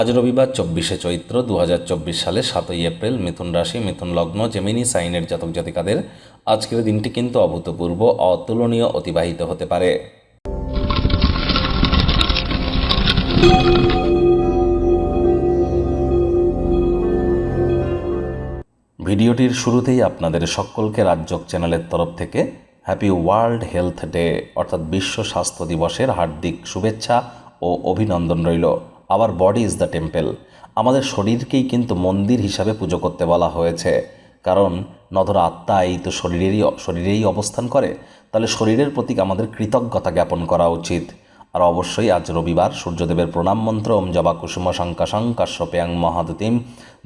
আজ রবিবার চব্বিশে চৈত্র দু হাজার চব্বিশ সালে সাতই এপ্রিল মিথুন রাশি, মিথুন লগ্ন জেমিনি সাইনের জাতক জাতিকাদের আজকের দিনটি কিন্তু অভূতপূর্ব, অতুলনীয়, অতিবাহিত হতে পারে। ভিডিওটির শুরুতেই আপনাদের সকলকে রাজ্যক চ্যানেলের তরফ থেকে হ্যাপি ওয়ার্ল্ড হেলথ ডে অর্থাৎ বিশ্ব স্বাস্থ্য দিবসের হার্দিক শুভেচ্ছা ও অভিনন্দন রইল। Our body is the temple আমাদের শরীরকেই কিন্তু মন্দির হিসাবে পুজো করতে বলা হয়েছে। কারণ নধর আত্মা এই তো শরীরেরই, শরীরেই অবস্থান করে। তাহলে শরীরের প্রতি আমাদের কৃতজ্ঞতা জ্ঞাপন করা উচিত। আর অবশ্যই আজ রবিবার সূর্যদেবের প্রণাম মন্ত্র, ওম জবা কুসুম শঙ্কাশং কাশ্যপেয়াং মহাদতিম,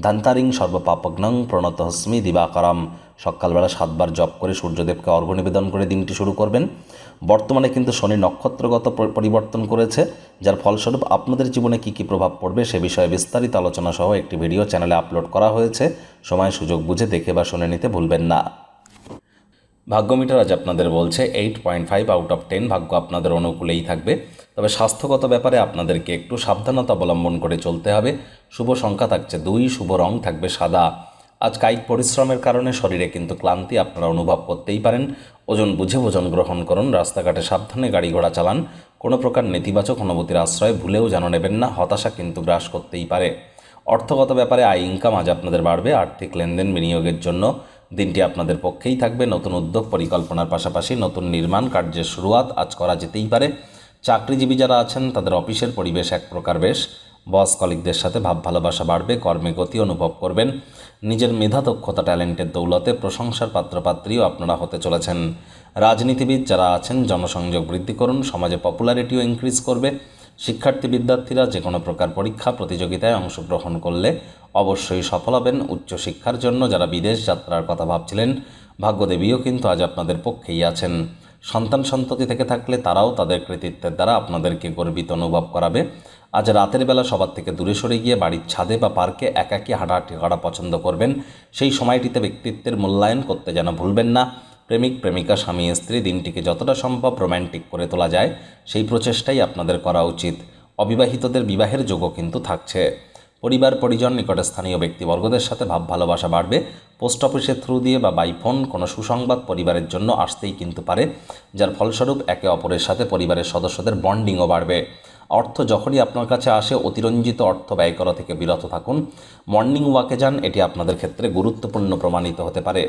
ধান্তারিং সর্বপাপগ্নং প্রণত হস্মি দিবাকরম। সকালবেলা সাতবার জপ করে সূর্যদেবকে অর্ঘ্য নিবেদন করে দিনটি শুরু করবেন। বর্তমানে কিন্তু শনি নক্ষত্রগত পরিবর্তন করেছে, যার ফলস্বরূপ আপনাদের জীবনে কী কী প্রভাব পড়বে সে বিষয়ে বিস্তারিত আলোচনা সহ একটি ভিডিও চ্যানেলে আপলোড করা হয়েছে। সময় সুযোগ বুঝে দেখে বা শুনে নিতে ভুলবেন না। ভাগ্যমিটার আজ আপনাদের বলছে eight point five out of ten ভাগ্য আপনাদের অনুকূলেই থাকবে। তবে স্বাস্থ্যগত ব্যাপারে আপনাদেরকে একটু সাবধানতা অবলম্বন করে চলতে হবে। শুভ সংখ্যা থাকছে দুই, শুভ রং থাকবে সাদা। আজ কায়িক পরিশ্রমের কারণে শরীরে কিন্তু ক্লান্তি আপনারা অনুভব করতেই পারেন। ওজন বুঝে ওজন গ্রহণ করুন, রাস্তাঘাটে সাবধানে গাড়ি ঘোড়া চালান। কোনো প্রকার নেতিবাচক অনুভূতির আশ্রয় ভুলেও যেন নেবেন না, হতাশা কিন্তু গ্রাস করতেই পারে। অর্থগত ব্যাপারে আয় ইনকাম আজ আপনাদের বাড়বে। আর্থিক লেনদেন বিনিয়োগের জন্য দিনটি আপনাদের পক্ষেই থাকবে। নতুন উদ্যোগ, পরিকল্পনার পাশাপাশি নতুন নির্মাণ কার্যের শুরুয়াত আজ করা যেতেই পারে। চাকরিজীবী যারা আছেন, তাদের অফিসের পরিবেশ এক প্রকার বেশ। বস কলিকদের সাথে ভাব ভালোবাসা বাড়বে, কর্মে গতি অনুভব করবেন। নিজের মেধা, দক্ষতা, ট্যালেন্টের দৌলতে প্রশংসার পাত্রপাত্রীও আপনারা হতে চলেছেন। রাজনীতিবিদ যারা আছেন, জনসংযোগ বৃদ্ধি করুন, সমাজে পপুলারিটিও ইনক্রিজ করবে। শিক্ষার্থী বিদ্যার্থীরা যে কোনো প্রকার পরীক্ষা, প্রতিযোগিতায় অংশগ্রহণ করলে অবশ্যই সফল হবেন উচ্চশিক্ষার জন্য যারা বিদেশ যাত্রার কথা ভাবছিলেন। ভাগ্যদেবীও কিন্তু আজ আপনাদের পক্ষেই আছেন। সন্তান সন্ততি থেকে থাকলে তারাও তাদের কৃতিত্বের দ্বারা আপনাদেরকে গর্বিত অনুভব করাবে। আজ রাতের বেলা সবার থেকে দূরে সরে গিয়ে বাড়ির ছাদে বা পার্কে একাকী হাঁটাহাঁটি করা পছন্দ করবেন। সেই সময়টিতে ব্যক্তিত্বের মূল্যায়ন করতে যেন ভুলবেন না। প্রেমিক, প্রেমিকা, স্বামী, স্ত্রী, দিনটিকে যতটা সম্ভব রোম্যান্টিক করে তোলা যায়, সেই প্রচেষ্টাই আপনাদের করা উচিত। অবিবাহিতদের বিবাহের যোগও কিন্তু থাকছে। পরিবার, পরিজন, নিকটে স্থানীয় ব্যক্তিবর্গদের সাথে ভাব ভালোবাসা বাড়বে। পোস্ট অফিসের থ্রু দিয়ে বা বাই ফোন কোনো সুসংবাদ পরিবারের জন্য আসতেই কিন্তু পারে, যার ফলস্বরূপ একে অপরের সাথে পরিবারের সদস্যদের বন্ডিংও বাড়বে। অর্থ যখনই আপনার কাছে আসে, অতিরঞ্জিত অর্থ ব্যয় করা থেকে বিরত থাকুন। মর্নিং ওয়াকে যান, এটি আপনাদের ক্ষেত্রে গুরুত্বপূর্ণ প্রমাণিত হতে পারে।